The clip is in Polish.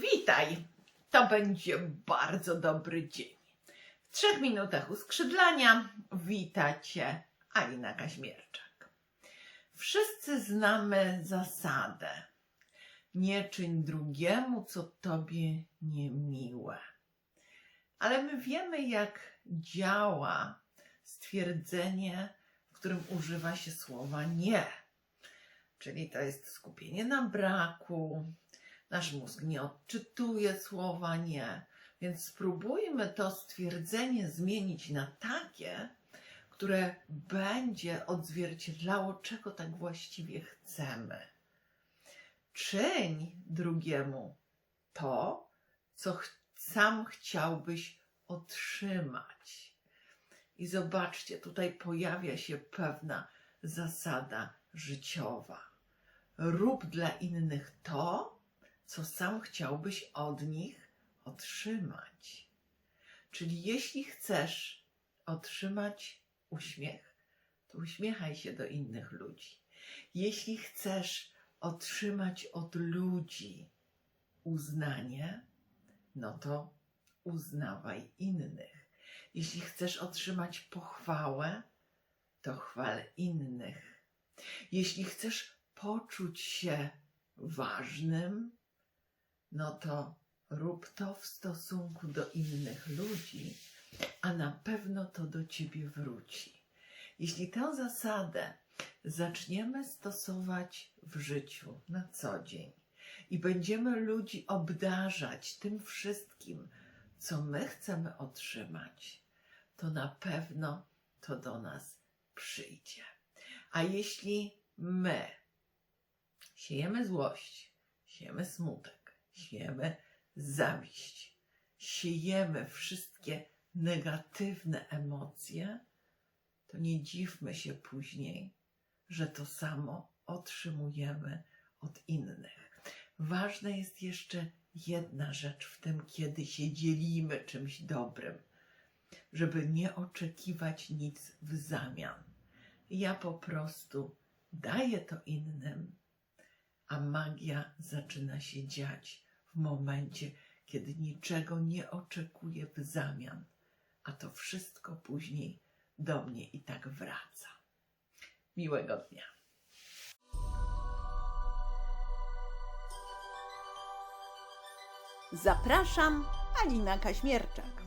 Dzisiaj to będzie bardzo dobry dzień. W trzech minutach uskrzydlania witacie Alina Kaźmierczak. Wszyscy znamy zasadę. Nie czyń drugiemu, co tobie niemiłe. Ale my wiemy, jak działa stwierdzenie, w którym używa się słowa nie. Czyli to jest skupienie na braku, Nasz mózg nie odczytuje słowa nie, więc spróbujmy to stwierdzenie zmienić na takie, które będzie odzwierciedlało, czego tak właściwie chcemy. Czyń drugiemu to, co ch- sam chciałbyś otrzymać. I zobaczcie, tutaj pojawia się pewna zasada życiowa. Rób dla innych to, co sam chciałbyś od nich otrzymać. Czyli jeśli chcesz otrzymać uśmiech, to uśmiechaj się do innych ludzi. Jeśli chcesz otrzymać od ludzi uznanie, no to uznawaj innych. Jeśli chcesz otrzymać pochwałę, to chwal innych. Jeśli chcesz poczuć się ważnym, no to rób to w stosunku do innych ludzi, a na pewno to do ciebie wróci. Jeśli tę zasadę zaczniemy stosować w życiu na co dzień i będziemy ludzi obdarzać tym wszystkim, co my chcemy otrzymać, to na pewno to do nas przyjdzie. A jeśli my siejemy złość, siejemy smutek, siejemy zawiść, siejemy wszystkie negatywne emocje, to nie dziwmy się później, że to samo otrzymujemy od innych. Ważna jest jeszcze jedna rzecz w tym, kiedy się dzielimy czymś dobrym, żeby nie oczekiwać nic w zamian. Ja po prostu daję to innym, a magia zaczyna się dziać w momencie, kiedy niczego nie oczekuję w zamian, a to wszystko później do mnie i tak wraca. Miłego dnia. Zapraszam, Alina Kaźmierczak.